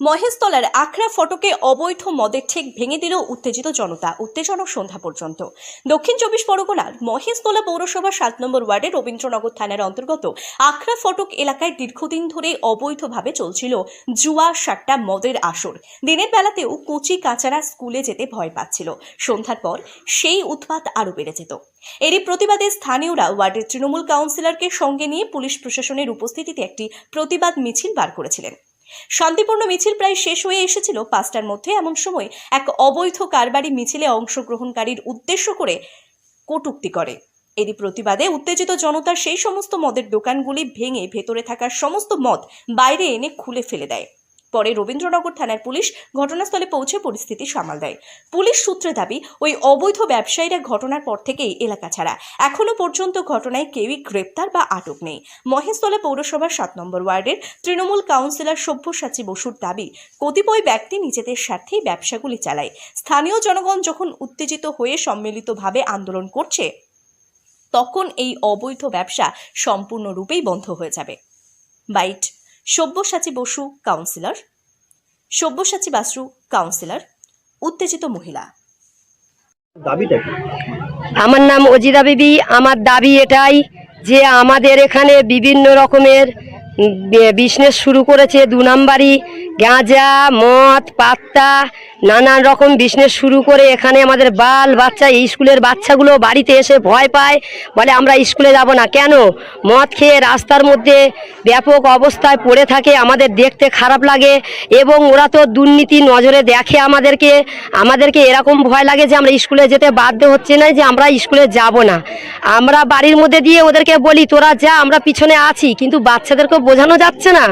মহেশতলার আখড়া ফটকে অবৈধ মদের ঠেক ভেঙে দিল উত্তেজিত জনতা। উত্তেজনক সন্ধ্যা পর্যন্ত। দক্ষিণ চব্বিশ পরগনার মহেশতলা পৌরসভা সাত নম্বর ওয়ার্ডে রবীন্দ্রনগর থানার অন্তর্গত আখড়া ফটক এলাকায় দীর্ঘদিন ধরে অবৈধভাবে চলছিল জুয়া সাট্টা মদের আসর। দিনের বেলাতেও কচি কাচারা স্কুলে যেতে ভয় পাচ্ছিল। সন্ধ্যার পর সেই উৎপাত আরও বেড়ে যেত। এরই প্রতিবাদে স্থানীয়রা ওয়ার্ডের তৃণমূল কাউন্সিলরকে সঙ্গে নিয়ে পুলিশ প্রশাসনের উপস্থিতিতে একটি প্রতিবাদ মিছিল বার করেছিলেন। শান্তিপূর্ণ মিছিল প্রায় শেষ হয়ে এসেছিল পাঁচটার মধ্যে। এমন সময় এক অবৈধ কারবারি মিছিলে অংশগ্রহণকারীর উদ্দেশ্য করে কটুক্তি করে। এরই প্রতিবাদে উত্তেজিত জনতা সেই সমস্ত মদের দোকানগুলি ভেঙে ভেতরে থাকার সমস্ত মদ বাইরে এনে খুলে ফেলে দেয়। পরে রবীন্দ্রনগর থানার পুলিশ ঘটনাস্থলে পৌঁছে পরিস্থিতি সামাল দেয়। পুলিশ সূত্রে দাবি, ওই অবৈধ ব্যবসায়ীরা ঘটনার পর থেকেই এলাকা ছাড়া। এখনও পর্যন্ত ঘটনায় কেউই গ্রেপ্তার বা আটক নেই। মহেশতলা পৌরসভার সাত নম্বর ওয়ার্ডের তৃণমূল কাউন্সিলর সব্যসাচী বসুর দাবি, কতিপয় ব্যক্তি নিজেদের স্বার্থেই ব্যবসাগুলি চালায়। স্থানীয় জনগণ যখন উত্তেজিত হয়ে সম্মিলিতভাবে আন্দোলন করছে, তখন এই অবৈধ ব্যবসা সম্পূর্ণরূপেই বন্ধ হয়ে যাবে। Bite, Sabyasachi Basu, councillor. Sabyasachi Basu councillor উত্তেজিত মহিলা। দাবিটা কি? আমার নাম অজিদা বিবি। আমার দাবি এটাই যে আমাদের এখানে বিভিন্ন রকমের বিজনেস শুরু করেছে। দু নাম্বারি গাঁজা মদ পাত্তা নানান রকম বিজনেস শুরু করে এখানে আমাদের বাল বাচ্চা স্কুলের বাচ্চাগুলো বাড়িতে এসে ভয় পায়, বলে আমরা স্কুলে যাব না। কেন? মদ খেয়ে রাস্তার মধ্যে ব্যাপক অবস্থায় পড়ে থাকে, আমাদের দেখতে খারাপ লাগে এবং ওরা তো দুর্নীতি নজরে দেখে আমাদেরকে। আমাদেরকে এরকম ভয় লাগে যে আমরা স্কুলে যেতে বাধ্য হচ্ছে না, যে আমরা স্কুলে যাব না। আমরা বাড়ির মধ্যে দিয়ে ওদেরকে বলি, তোরা যা, আমরা পিছনে আছি। কিন্তু বাচ্চাদেরকে বোঝানো যাচ্ছে না।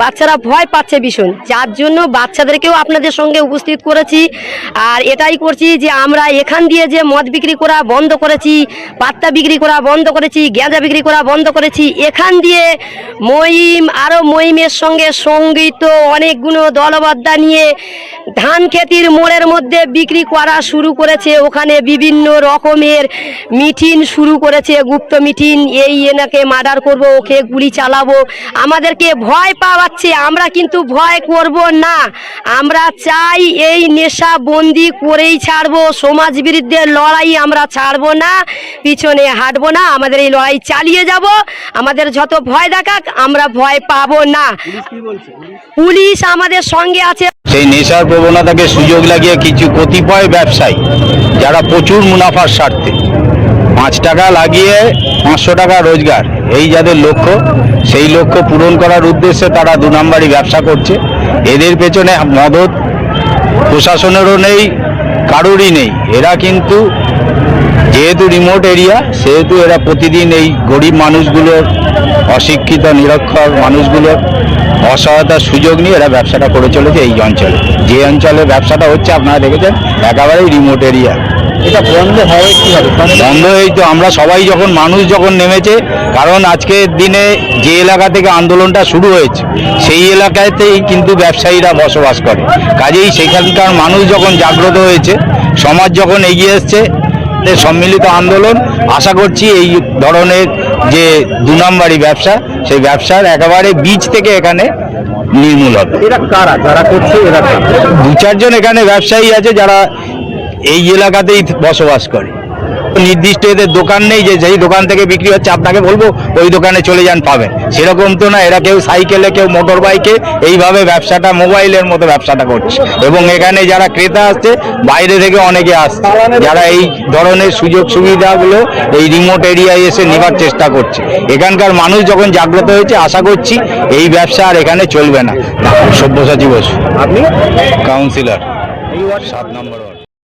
বাচ্চারা ভয় পাচ্ছে ভীষণ। যার জন্য বাচ্চাদেরকেও আপনাদের সঙ্গে উপস্থিত করেছি। আর এটাই করছি যে আমরা এখান দিয়ে যে মদ বিক্রি করা বন্ধ করেছি পাত্তা বিক্রি করা বন্ধ করেছি, গেঁজা বিক্রি করা বন্ধ করেছি, এখান দিয়ে মহিম আরও মহিমের সঙ্গে সংগীত অনেকগুলো দলবদ্ধা নিয়ে ধান খেতির মোড়ের মধ্যে বিক্রি করা শুরু করেছে। ওখানে বিভিন্ন রকমের মিটিং শুরু করেছে, গুপ্ত মিটিং এই এনাকে মার্ডার করব, ওকে গুলি চালাবো। আমাদেরকে ভয় পাওয়াচ্ছে, আমরা কিন্তু ভয় করব না। আমরা চাই এই নেশা বন্দি করেই ছাড়বো, সমাজ বিরুদ্ধে লড়াই আমরা ছাড়বো না, পিছনে হাঁটবো না, আমাদের এই লড়াই চালিয়ে যাব, আমাদের যত ভয় দেখাক আমরা ভয় পাবো না। পুলিশ আমাদের সঙ্গে আছে। সেই নেশার প্রবণতাকে সুযোগ লাগিয়ে কিছু কতিপয় ব্যবসায়ী, যারা প্রচুর মুনাফার স্বার্থে পাঁচ টাকা লাগিয়ে পাঁচশো টাকা রোজগার, এই যাদের লক্ষ্য, সেই লক্ষ্য পূরণ করার উদ্দেশ্যে তারা দু নম্বরই ব্যবসা করছে। এদের পেছনে মদত প্রশাসনেরও নেই, কারোরই নেই। এরা কিন্তু যেহেতু রিমোট এরিয়া সেহেতু এরা প্রতিদিন এই গরিব মানুষগুলোর অশিক্ষিত, নিরক্ষর মানুষগুলোর অসহায়তার সুযোগ নিয়ে এরা ব্যবসাটা করে চলেছে এই অঞ্চলে। যে অঞ্চলে ব্যবসাটা হচ্ছে, আপনারা দেখেছেন, একেবারেই রিমোট এরিয়া এটা বন্ধ হবে কীভাবে? মানে বন্ধ এই তো আমরা সবাই যখন মানুষ যখন নেমেছে কারণ আজকের দিনে যে এলাকা থেকে আন্দোলনটা শুরু হয়েছে সেই এলাকাতেই কিন্তু ব্যবসায়ীরা বসবাস করে। কাজেই সেখানকার মানুষ যখন জাগ্রত হয়েছে সমাজ যখন এগিয়ে এসছে সম্মিলিত আন্দোলন আশা করছি এই ধরনের যে দু নম্বরই ব্যবসা সেই ব্যবসার একেবারে বীজ থেকে এখানে নির্মূল হবে। এরা কারা? যারা করছে এরা দু চারজন এখানে ব্যবসায়ী আছে যারা এই এলাকাতেই বসবাস করে। নির্দিষ্ট এদের দোকান নেই যে যেই দোকান থেকে বিক্রি হচ্ছে আপনাকে বলব ওই দোকানে চলে যান পাবেন। সেরকম তো না এরা কেউ সাইকেলে কেউ মোটর বাইকে এইভাবে ব্যবসাটা মোবাইলের মতো ব্যবসাটা করছে। এবং এখানে যারা ক্রেতা আসছে বাইরে থেকে অনেকে আসছে। যারা এই ধরনের সুযোগ সুবিধাগুলো এই রিমোট এরিয়ায় এসে নেবার চেষ্টা করছে। এখানকার মানুষ যখন জাগ্রত হয়েছে আশা করছি এই ব্যবসা আর এখানে চলবে না। সব্যসাচী বসু। আপনি? কাউন্সিলর সাত নম্বর